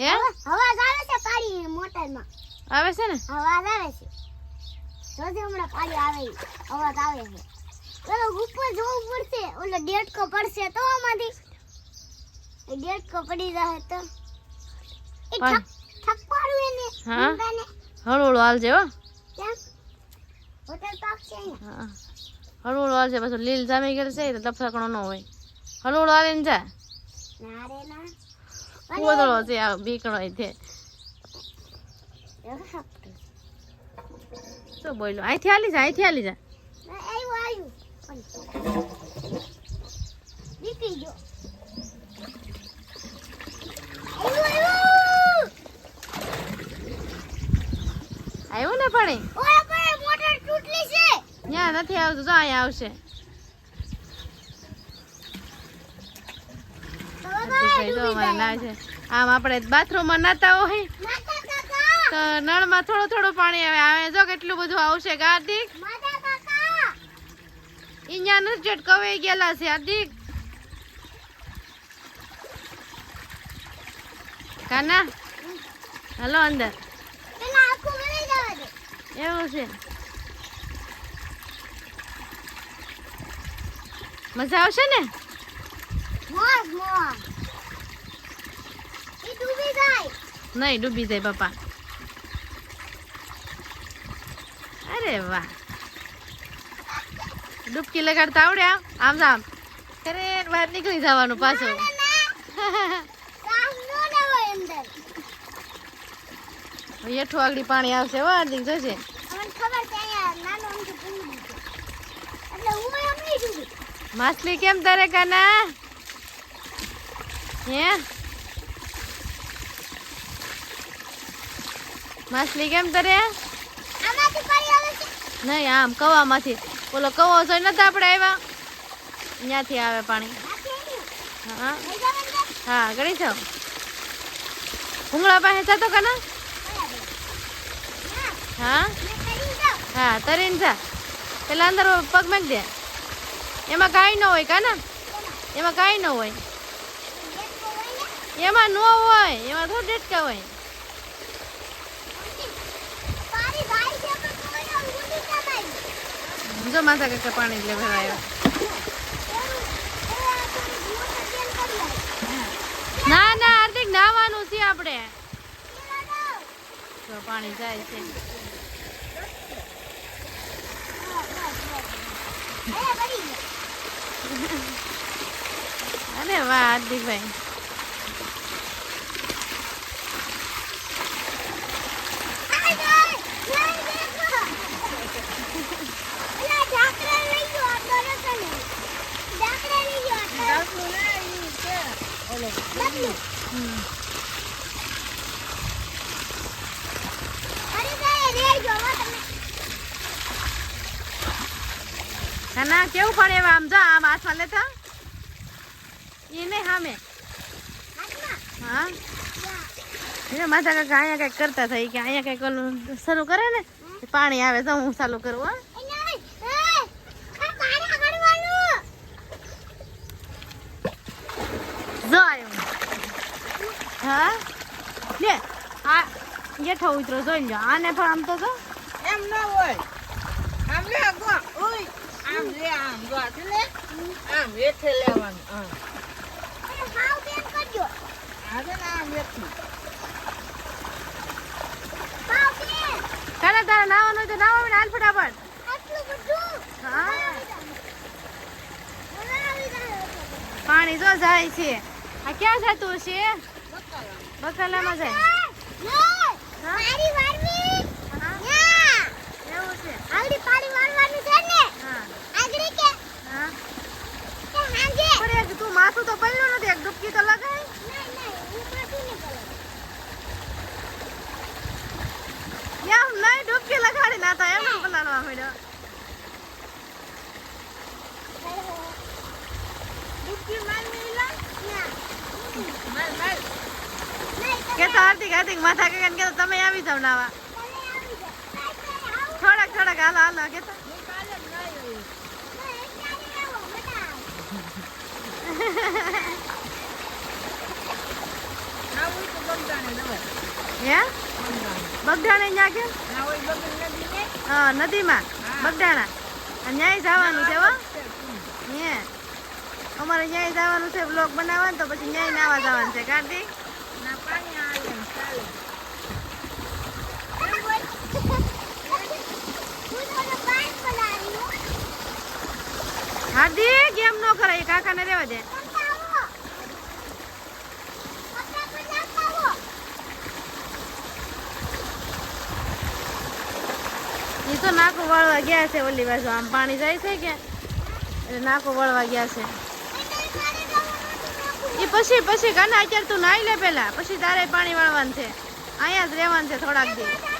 હે? અવાજ આવે છે પાણી મોટરમાં. આવે છે ને? અવાજ આવે છે. જોજે હમણાં પાણી આવે અવાજ આવે છે. પેલો ઉપર જોવું પડશે ઓલો ડેટકો પડશે તો આમાંથી. ડેટકો પડી જાય તો. એ પાડું એને હા? હોટલ પાક છે હા. હળવું હાલજે પાછું લીલ જામી ગયેલ છે તો લફકણો ન હોય. હાલીને જા. ના રે ના. કૂતરો છે આ બીકણો છે શું બોલ્યો અહીંથી હાલી જા અહીંથી હાલી જા આવ્યું ને પાણી મોટર તૂટલી છે ત્યાં નથી આવતું તો અહીંયા આવશે તો હાર્દિકભાઈ જો અમારે નાય છે આમ આપણે બાથરૂમમાં નાતા હોય. તો નળમાં થોડું થોડું પાણી આવે. આવે જો કેટલું બધું આવશે હાર્દિક. અહીંયા નથી કવાઈ ગયેલા છે, હાર્દિક. કાના? હલો અંદર. એવું છે. મજા આવશે ને મોજ મોજ ઈ ડૂબી જાય નહીં, ડૂબી જાય પપ્પા. અરે વાહ. ડૂબકી લગાડતા આવડે આમ? આમ અરે બહાર નીકળી જવાનું પાછું. હેઠું આગળ પાણી આવશે નહીં ડૂબી માછલી કેમ તરે કાના? હે? માછલી કેમ તરે? નહીં આમ કવામાંથી. ઓલો કવો જોઈ નથી આપણે આવ્યા ત્યાંથી આવે પાણી. હા. હા ગણી છો ભૂંગળા પાસે જતો કાના હા? હા તરીને જા. પેલા અંદર પગ મેક દે. એમાં કાંઈ ન હોય કાના એમાં? કાંઈ ન હોય. એમાં ન હોય એમાં થોડું ડેટકા હોય પાણી જાય છે પણ કોઈને ઊંડી ના મારી જો માથા કાકા પાણી એટલે ભરાયો ના ના હાર્દિક નાવાનું છે આપણે. જો પાણી જાય છે. અરે વાહ હાર્દિકભાઈ. કાના કેવું પડે એવા? આમ જા, આમ હાથમાં લેતા એ નહીં સામે હા? એ માથા કાકા અહીંયા કંઈક કરતા થઈ કે અહીંયા કંઈક શરૂ કરે ને, પાણી આવે તો હું ચાલુ કરું, હા જો આવ્યો હા લે આ જેઠો ઉતરો જોઈ લો આને પણ આમ તો જો. એમ ન હોય. આમ લે ગો ઓય. આમ લે આમ ગો લે આમ હેઠે લેવાનું હા. કરજો. આજે ના આમ હેઠું. તારા તારા નાવાનું તો નાવા મને હાલ ફટાફટ. હા. પાણી જો જાય છે. આ ક્યાં જતું છે બકાલામાં જાય. હા. એવું છે. હાલડી પાણી વાળવાનું છે ને. હા. આગળ કે હા. કે હાંજે. તું માથું તો પડ્યું નથી. એક ડૂબકી તો લગાય નહીં નહીં હું પાછી નહીં કરું એમ નહીં ડૂબકી લગાડી ના થાય એમ જ પલાળવા મળ્યો ડૂબકી મારવી લા ના માલ માલ નહીં કે તો હાર્દિક હાર્દિક માથા કાકા કે તમે આવી જાવ નાવા. થોડાક થોડાક, હાલો હાલો, કે બગડાણે ન્યા કે? હા, નદીમાં. બગડાણા. ન્યાય જવાનું છે, હો. હે. અમારે ન્યાય જવાનું છે બ્લોગ બનાવવાનું, તો પછી ન્યાય નાવા જવાનું છે, કાર્તિક? હાર્દિક એમ ન કરાય, કાકાને રેવા દે. એ તો નાકો વળવા ગયા છે ઓલી બાજુ. આમ પાણી જાય છે કે? એટલે નાકો વળવા ગયા છે એટલે મારે જવાનું નથી એ પછી પછી કાના અત્યારે તું નાઈ લે પેલા પછી તારે પાણી વાળવાનું છે અહીંયા જ રહેવાનું છે થોડાક દી નાખવું.